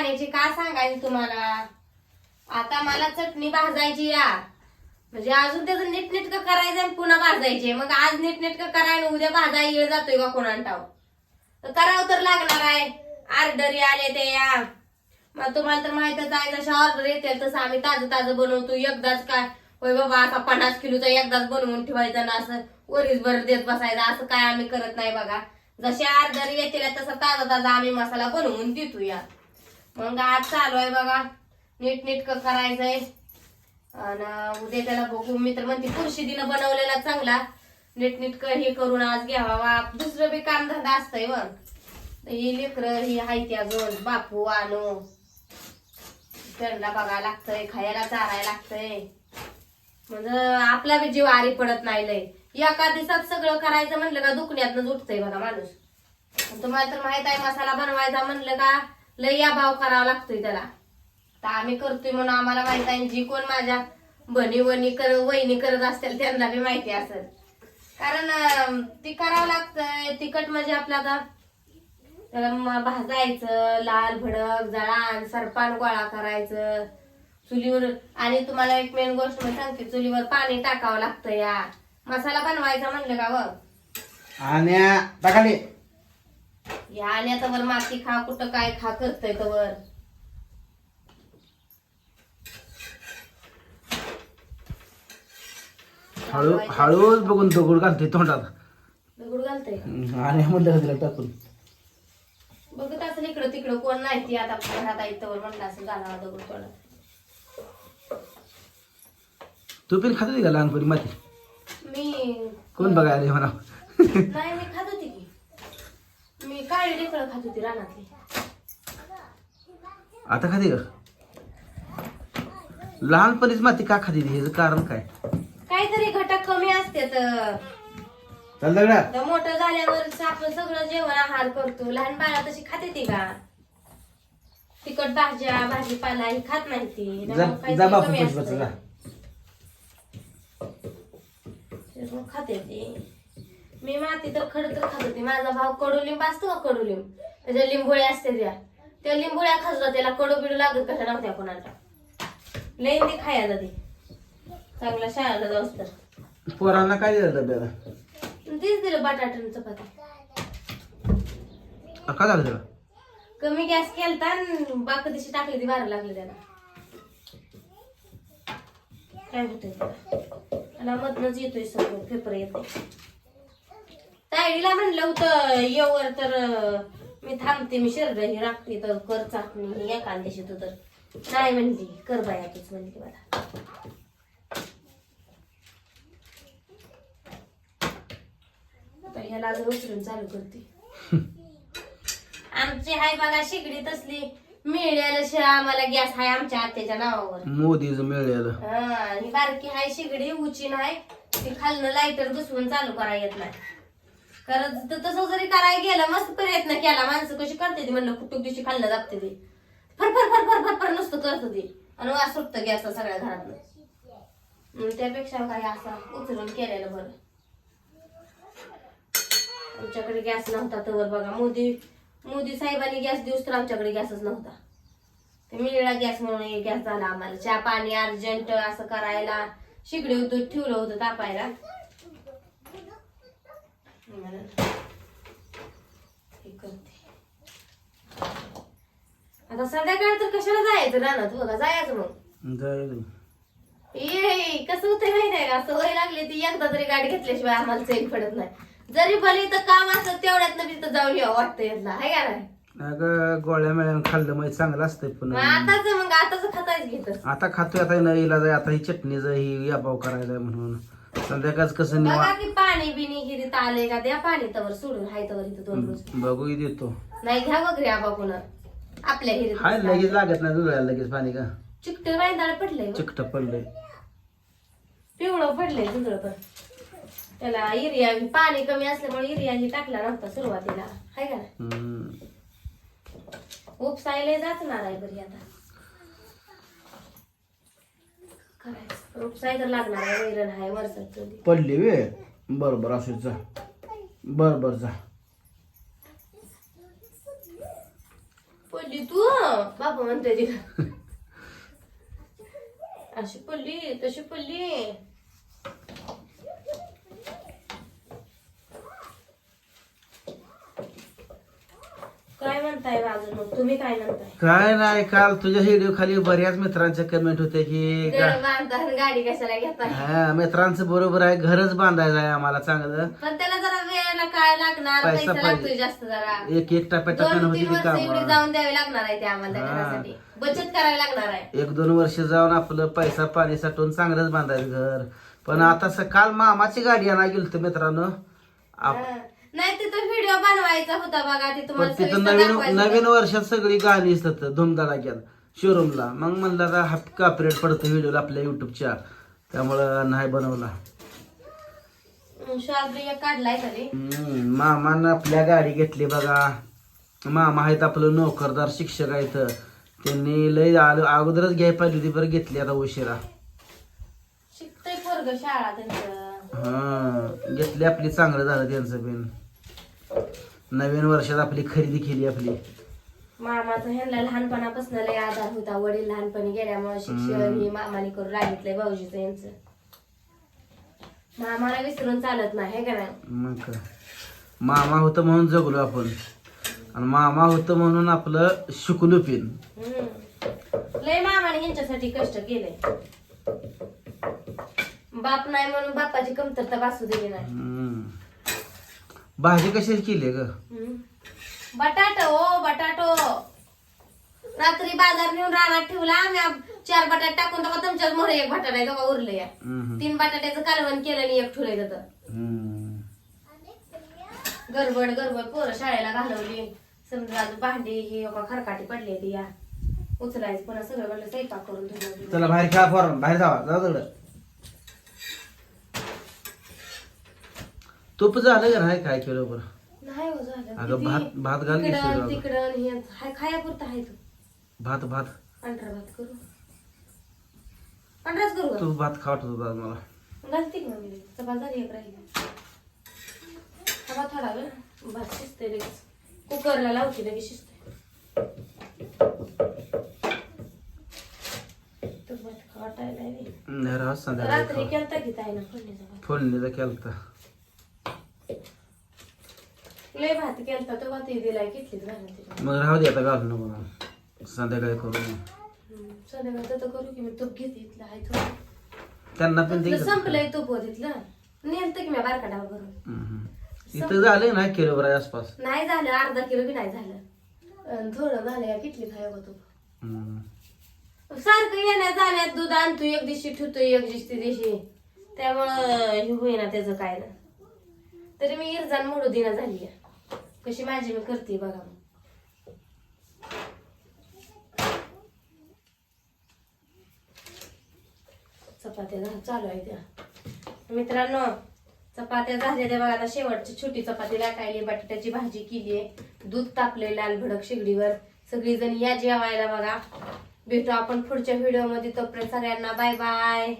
पाण्याची का सांगायची तुम्हाला? आता मला चटणी भाजायची या. म्हणजे अजून त्याचं नीटनेटकं करायचं आणि पुन्हा भाजायचे. मग आज नीटनेटकं करायला उद्या भाजाय येळ जातोय का कोणांटाव तर करावं तर लागणार आहे. ऑर्डरी आले ते या. मग तुम्हाला तर माहितच आहे जशा ऑर्डर येते तसं आम्ही ताजं ताजं बनवतो. एकदाच काय होय बाबा आता पन्नास किलोचा एकदाच बनवून ठेवायचं ना असं वरीस भर देत बसायचं. असं काय आम्ही करत नाही बघा. जसे ऑर्डर येतील तसं ताजा ताजा आम्ही मसाला बनवून देतो या मग आज चालू आहे बघा. नीट नीट करायचंय. आणि उद्या त्याला बघू. मी तर म्हणते खुर्शीदीनं बनवलेला चांगला. नीट नीट हे करून आज घ्यावा. दुसरं बी काम धंदा असतंय मग ही लेकरं ही हायती अजून. बापू आणू. त्यांना बघायला लागतंय खायला चारायला लागतंय. म्हणजे आपला बी जीव आरी पडत नाही लय. एका दिवसात सगळं करायचं म्हणलं का दुखण्यातनच उठतंय बघा माणूस. तुम्हाला तर माहीत आहे मसाला बनवायचा म्हणलं का? लय या भाव करावा लागतोय त्याला. तर आम्ही करतोय म्हणून आम्हाला माहीत आहे जी कोण माझ्या बनी वनी कर वहिनी करत असतील त्यांना बी माहिती असेल. कारण ती करावं लागतंय तिखट म्हणजे आपलं आता त्याला भाजायचं लाल भडक जळान सरपान गोळा करायचं चुलीवर आणि तुम्हाला एक मेन गोष्ट मी सांगते चुलीवर पाणी टाकावं लागतं या. मसाला बनवायचा म्हणलं का व? आणि या आणि आता वर माती खा कुठं काय खा करतय तर हळू हळूच बघून दगड घालते तोंडात दगड घालतय आणि तिला टाकून. बघत असेल इकडं तिकडं कोण नाही ती आता घरात आहे तर म्हणलं असेल घालावा दगड तोंडात. तू पण खात होती का लहानपणी माती? मी कोण बघायला म्हणा नाही मी खात होती मी काळी लेकरं खात होती रानातली. आता खाते का? लहानपणीच माती का खाते ती? ह्याचं कारण काय? काहीतरी घटक कमी असते तर चाल दगडा. आता मोठं झाल्यावर आपण सगळं जेवण आहार करतो. लहान बाळा तशी खाते ती का? तिखट भाज्या भाजीपाला ही खात नाही ती. जा त्यामुळे काहीतरी जा बापू कमी बस असतं. जा. त्यामुळे खाते ती. मी माती तर खड तर खात होती. माझा भाव कडुलिंब असतो का कडुलिंब त्याच्या लिंबोळ्या असते त्या. त्या लिंबोळ्या खात होता त्याला कडू बिडू लागत कशा नव्हत्या कोणाला लईन ती खायला ती चांगला शाळेला जाऊस तर. पोरांना काय दिलं डब्याला? तीच दिलं बटाट्यानं चपाती. का झालं कमी गॅस केलता बाक दिशी टाकली ती बारा लागली त्याला. काय होतंय त्याला? मधनच येतोय सगळं पेपर येते तायडीला म्हणलं होतं येवर तर मी थांबते मी शरीर ही राखते तर कर चाकणी ही एका दिवशी तू तर. नाही म्हणली कर बाया तूच म्हणली मला. आता ह्याला अजून उचलून चालू करते. आमची हाय बघा शिगडी तसली. मिळालं शिवाय आम्हाला गॅस हाय आमच्या आत्याच्या नावावर. मोदीचं मिळालं हा, ही बारकी हाय शिगडी उची नाही. ती खालनं लाईटर घुसवून चालू करा येत नाही. कारण तसं जरी करायला गेलं मस्त प्रयत्न केला माणसं कशी करते ती म्हणलं कुठूक दिवशी खाल्लं जाते ते. फर फर फर फर फर फर नुसतं करत ती. आणि वास सुटतं गॅस सगळ्या घरातलं त्यापेक्षा काही असं उचलून केलेलं बरं. आमच्याकडे गॅस नव्हता तर बघा. मोदी मोदी साहेबांनी गॅस दिवस तर आमच्याकडे गॅसच नव्हता. ते मिळला गॅस म्हणून गॅस झाला आम्हाला. चहा पाणी अर्जंट असं करायला. शिकडे दूध ठेवलं होतं तापायला. म्हणून हे करते आता संध्याकाळ तर कशाला जायचं रानात? बघा जायचं मग. ये कसं होतंय माहिती आहे का? सवय लागली ती एकदा तरी गाडी घेतल्याशिवाय आम्हाला चैन पडत नाही. जरी भले तर काम असतं तेवढ्यात ना तिथं जाऊन यावं वाटतं यांना. हाय का नाही? अगं गोळ्या मेळ्यानं खाल्लं म्हणजे चांगलं असतंय पण. मग आताच मग आताच खातायच घेत आता खातोय आता न इलाज आहे आता ही चटणीचं ही याबाव करायचंय म्हणून. संध्याकाळच कसं बघा निवा की पाणी बिनी हिरीत आले का? द्या पाणी तवर सोडून. हाय तवर इथं दोन रोज बघू देतो नाही घ्या बघ रे आपल्या हाय लगेच लागत नाही जुळायला लगेच पाणी का? चिकट वायदाळ पडलंय चिकट पडलंय. पिवळं पडलंय दुसरं पण. त्याला युरिया पाणी कमी असल्यामुळे युरिया ही टाकला नव्हता सुरुवातीला. हाय का नाही? हम्म. उपसायला आहे बरी आता. करायचं. तर लागणार आहे वैरण आहे वरसात पडली वे. बर बर असू जा. बर बर जा. पडली तू बाबा म्हणते तिला. अशी पडली तशी पडली. काय म्हणताय अजून मग? तुम्ही काय म्हणताय? काय नाही काल तुझ्या व्हिडिओ खाली बऱ्याच मित्रांच्या कमेंट होते की गा- घर बांधताना गाडी कशाला घेताय हा मित्रांचं बरोबर आहे घरच बांधायचं आहे आम्हाला चांगलं. पण त्याला जरा वेळेला काय लागणार? पैसा पैसा पाहिजे. लागतोय जास्त जरा. एक एक टप्प्याटप्प्यानं दोन होती तीन ती वर्ष एवढी कामं जाऊन द्यावी लागणार आहे त्या आम्हाला त्या हा. घरासाठी बचत करावी लागणार आहे. एक दोन वर्ष जाऊन आपलं पैसा पाणी साठवून चांगलंच बांधायचं घर. पण आता स- काल मामाची गाडी आणा गेलतो मित्रांनो. आप-. नाही तिथं व्हिडिओ बनवायचा होता बघा ते पण तुम्हाला तिथं नवीन नवीन. वर्षात सगळी गाणी असतात धुमधडाक्यात शोरूमला मग म्हणलं आता हाफ कॉपरेट पडतं व्हिडिओला आपल्या युट्यूबच्या त्यामुळं नाही बनवला. काढलाय तरी. हम्म, मामानं आपल्या गाडी घेतली बघा. मामा आहेत आपलं नोकरदार शिक्षक आहेत. त्यांनी लय आलो अगोदरच घ्याय पाहिजे होती बरं घेतली आता उशिरा. शिकतोय पोरग शाळा त्यांचं. हा घेतली आपली चांगलं झालं त्यांचं बिन नवीन वर्षात आपली खरेदी केली आपली. मामाचा ह्यांना लहानपणापासून लय आधार होता. वडील लहानपणी गेल्यामुळे शिक्षण ही मामाने करून रागितलंय भाऊजीचं यांचं. मामाला विसरून चालत नाही हे का नाही? मग काय? मामा होतं म्हणून जगलो आपण. आणि मामा होतं म्हणून आपलं शिकलो पिन हम्म. लय मामाने यांच्यासाठी कष्ट केले बाप नाही म्हणून बापाची कमतरता भासू दिली नाही. हम्म. भाजी कशाची केली ग? हम्म. बटाटो ओ बटाटो. रात्री बाजार नेऊन रानात ठेवला आम्ही. आप- चार बटाटे टाकून तेव्हा तुमच्याच मोहरे एक बटाटा आहे तेव्हा उरले या. हम्म. तीन बटाट्याचं कालवण केलं आणि एक ठुले तर. हम्म. गडबड गडबड. पोरं शाळेला घालवली. समजा अजून भांडी ही एका खरकाटी पडली ती या. उचलायचं पुन्हा सगळं म्हणलं स्वयंपाक करून धुणं चला बाहेर खेळा फॉर्म बाहेर जावा. जा तिकडं तूप झालं का नाही काय केलं बरं? नाही हो झालं. अगं किती भात भात घाल इकडं तिकडं आणि हे हाय खायापुरतं आहे तो. भात भात. पांढरा भात करू. पांढराच करू का? तू भात खावत होता आज मला. घालते की मग मी चपात झाली एक राहिली. हा भात थोडा वेळ. भात शिजते लगेच. कुकरला लावते लगेच शिजते तो भात खाटायला आहे. नाही राहत संध्याकाळी रात्री खाऊ. केलता की ताईनं फोडणीचा भात? फोडणीचा केलता. लय भात केलता तो भात दिलाय कितलीच. मग राहू दे आता घालून नको संध्याकाळी करू मग. हम्म, संध्याकाळचं तर करू की मी तूप घेते इथलं आहे थोडं त्यांना पण ते तिथलं संपलंय तूप तिथलं नेलतं की मी बारका डाव भरून हम्म. इथं झालंय ना आसपास नाही झालं अर्धा किलो बी नाही झालं अन थोडं झालं या किटली खाय तूप हम्म. सारखं येण्यात जाण्यात दूध आणतो एक दिवशी ठेवतो एक दिवशी दिवशी त्यामुळं हे होईना त्याचं काय ना तरी मी इरजान मोडू दिना झाली आहे. कशी माझी मी करते बघा चपात्या चालू आहे त्या. मित्रांनो चपात्या झाल्या त्या बघा आता शेवटची छोटी चपाती लाटायली बटाट्याची भाजी केली आहे. दूध तापले लाल भडक शेगडीवर. सगळीजण या जेवायला बघा. भेटू आपण पुढच्या व्हिडिओमध्ये. तोपर्यंत सगळ्यांना बाय बाय